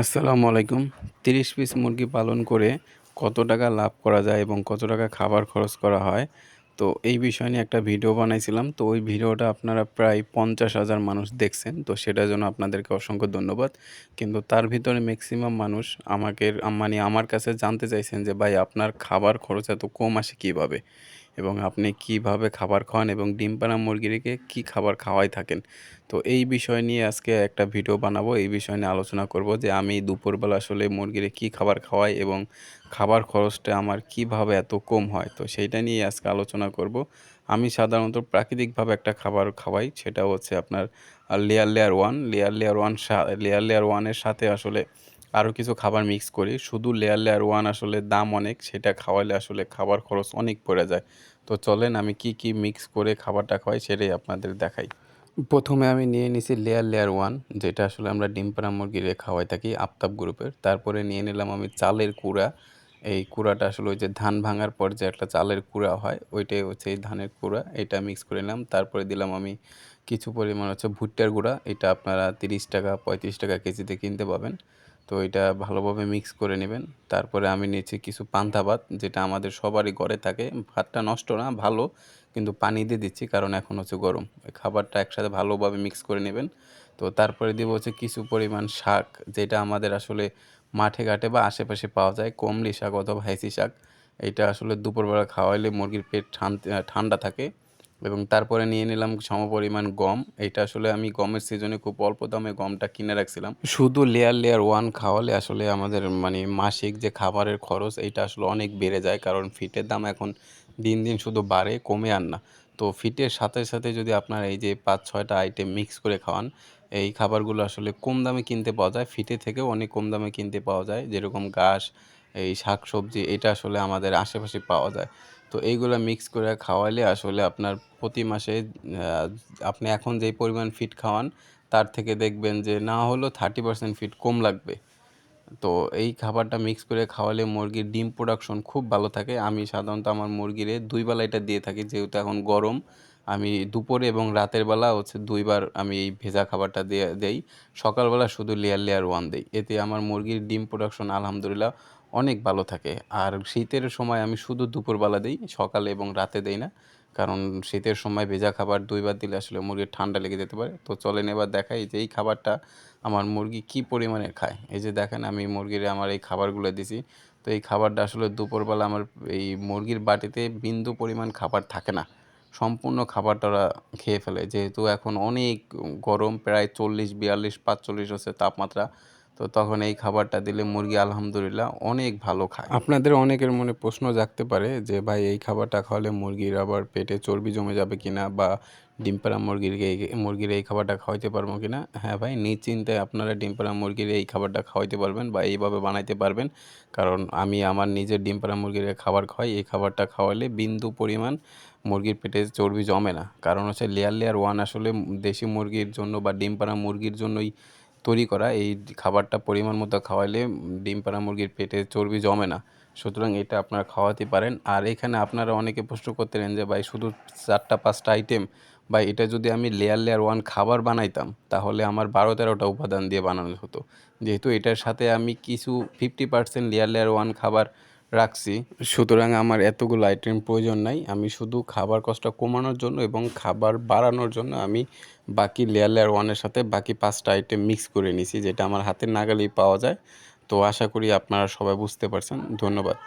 আসসালামু আলাইকুম। তিরিশ পিস মুরগি পালন করে কত টাকা লাভ করা যায় এবং কত টাকা খাবার খরচ করা হয়? তো এই বিষয় নিয়ে একটা ভিডিও বানাইছিলাম। তো ওই ভিডিওটা আপনারা প্রায় পঞ্চাশ হাজার মানুষ দেখছেন। তো সেটার জন্য আপনাদেরকে অসংখ্য ধন্যবাদ। কিন্তু তার ভিতরে ম্যাক্সিমাম মানুষ আমাকে মানে আমার কাছে জানতে চাইছেন যে, ভাই, আপনার খাবার খরচ এত কম আসে কীভাবে? এবং আপনি কীভাবে খাবার খাওয়ান এবং ডিম পাড়া মুরগিকে কী খাবার খাওয়াই থাকেন। তো এই বিষয় নিয়ে আজকে একটা ভিডিও বানাবো। এই বিষয় নিয়ে আলোচনা করব যে আমি দুপুরবেলা আসলে মুরগিরে কী খাবার খাওয়াই এবং খাবার খরচটা আমার কীভাবে এত কম হয়। তো সেইটা নিয়ে আজকে আলোচনা করব। আমি সাধারণত প্রাকৃতিকভাবে একটা খাবার খাওয়াই, সেটা হচ্ছে আপনার layer layer one layer layer one layer layer ওয়ানের সাথে আসলে আরও কিছু খাবার মিক্স করি। শুধু লেয়ার লেয়ার ওয়ান আসলে দাম অনেক, সেটা খাওয়ালে আসলে খাবার খরচ অনেক পড়ে যায়। তো চলেন আমি কি কি মিক্স করে খাবারটা খাওয়াই সেটাই আপনাদের দেখাই। প্রথমে আমি নিয়ে নিছি লেয়ার লেয়ার ওয়ান যেটা আসলে আমরা ডিম পাড়া মুরগিরে খাওয়াই থাকি আফতাব গ্রুপের তারপরে নিয়ে নিলাম আমি চালের কুড়া। এই কুড়াটা আসলে ওই যে ধান ভাঙার পর যে একটা চালের কুড়া হয়, ওইটাই হচ্ছে এই ধানের কুড়া। এটা মিক্স করে নিলাম। তারপরে দিলাম আমি কিছু পরিমাণ হচ্ছে ভুট্টার গুঁড়া। এটা আপনারা তিরিশ টাকা, পঁয়ত্রিশ টাকা কেজিতে কিনতে পাবেন। তো এটা ভালোভাবে মিক্স করে নেবেন। তারপরে আমি নিয়েছি কিছু পান্তা ভাত, যেটা আমাদের সবারই ঘরে থাকে। ভাতটা নষ্ট না, ভালো, কিন্তু পানি দিয়ে দিচ্ছি, কারণ এখন হচ্ছে গরম। ওই খাবারটা একসাথে ভালোভাবে মিক্স করে নেবেন। তো তারপরে দেবো হচ্ছে কিছু পরিমাণ শাক, যেটা আমাদের আসলে মাঠে ঘাটে বা আশেপাশে পাওয়া যায়, কমলি শাক অথবা হাইসি শাক। এটা আসলে দুপুরবেলা খাওয়াইলে মুরগির পেট ঠান্ডা থাকে। এবং তারপরে নিয়ে নিলাম সমপরিমাণ গম। এটা আসলে আমি গমের সিজনে খুব অল্প দামে গমটা কিনে রাখছিলাম। শুধু লেয়ার লেয়ার ওয়ান খাওয়ালে আসলে আমাদের মানে মাসিক যে খাবারের খরচ এটা আসলে অনেক বেড়ে যায়। কারণ ফিটের দাম এখন দিন দিন শুধু বাড়ে, কমে আর না। তো ফিটের সাথে সাথে যদি আপনার এই যে পাঁচ, ছয়টা আইটেম মিক্স করে খাওয়ান, এই খাবারগুলো আসলে কম দামে কিনতে পাওয়া যায়। ফিটে থেকেও অনেক কম দামে কিনতে পাওয়া যায়। যেরকম ঘাস এই শাক সবজি এটা আসলে আমাদের আশেপাশে পাওয়া যায়। তো এইগুলো মিক্স করে খাওয়ালে আসলে আপনার প্রতি মাসে আপনি এখন যেই পরিমাণ ফিট খাওয়ান, তার থেকে দেখবেন যে না হলেও থার্টি পার্সেন্ট ফিট কম লাগবে। তো এই খাবারটা মিক্স করে খাওয়ালে মুরগির ডিম প্রোডাকশন খুব ভালো থাকে। আমি সাধারণত আমার মুরগিরে দুই বেলা এটা দিয়ে থাকি, যেহেতু এখন গরম। আমি দুপুরে এবং রাতের বেলা হচ্ছে দুইবার আমি এই ভেজা খাবারটা দিয়ে, দেই। সকালবেলা শুধু লেয়ার লেয়ার ওয়ান দেই। এতে আমার মুরগির ডিম প্রোডাকশন আলহামদুলিল্লাহ অনেক ভালো থাকে। আর শীতের সময় আমি শুধু দুপুরবেলা দিই, সকালে এবং রাতে দেই না। কারণ শীতের সময় ভেজা খাবার দুইবার দিলে আসলে মুরগির ঠান্ডা লেগে যেতে পারে। তো চলেন এবার দেখাই যে এই খাবারটা আমার মুরগি কি পরিমাণে খায়। এই যে দেখেন আমি মুরগির আমার এই খাবারগুলো দিছি। তো এই খাবারটা আসলে দুপুরবেলা আমার এই মুরগির বাটিতে বিন্দু পরিমাণ খাবার থাকে না। সম্পূর্ণ খাবারটা ওরা খেয়ে ফেলে। যেহেতু এখন অনেক গরম, প্রায় চল্লিশ, বিয়াল্লিশ, পাঁচচল্লিশ হচ্ছে তাপমাত্রা। তো তখন এই খাবারটা দিলে মুরগি আলহামদুলিল্লাহ অনেক ভালো খায়। আপনাদের অনেকের মনে প্রশ্ন জাগতে পারে যে, ভাই, এই খাবারটা খাওয়ালে মুরগির আবার পেটে চর্বি জমে যাবে কিনা বা ডিম পাড়া মুরগির মুরগির এই খাবারটা খাওয়াইতে পারব কিনা হ্যাঁ ভাই, নিশ্চিন্তে আপনারা ডিম পাড়া মুরগির এই খাবারটা খাওয়াইতে পারবেন বা এইভাবে বানাইতে পারবেন। কারণ আমি আমার নিজের ডিম পাড়া মুরগির খাবার খাওয়াই, এই খাবারটা খাওয়ালে বিন্দু পরিমাণ মুরগির পেটে চর্বি জমে না। কারণ হচ্ছে লেয়ার লেয়ার ওয়ান আসলে দেশি মুরগির জন্য বা ডিম পাড়া মুরগির জন্যই তৈরি করা, এই খাবারটা পরিমাণ মতো খাওয়ালে ডিম পাড়া মুরগির পেটে চর্বি জমে না। সুতরাং এটা আপনারা খাওয়াতে পারেন। আর এখানে আপনারা অনেকে প্রশ্ন করতেন যে, ভাই, শুধু চারটা, পাঁচটা আইটেম বা এটা যদি আমি লেয়ার লেয়ার ওয়ান খাবার বানাইতাম, তাহলে আমার বারো, তেরোটা উপাদান দিয়ে বানানো হতো। যেহেতু এটার সাথে আমি কিছু fifty percent layer layer one খাবার রাখছি। সুতরাং আমার এতগুলো আইটেম প্রয়োজন নাই। আমি শুধু খাবার কষ্টটা কমানোর জন্য এবং খাবার বাড়ানোর জন্য আমি বাকি লেয়ার লেয়ার ওয়ানের সাথে বাকি পাঁচটা আইটেম মিক্স করে নিছি, যেটা আমার হাতের নাগালেই পাওয়া যায়। তো আশা করি আপনারা সবাই বুঝতে পারছেন। ধন্যবাদ।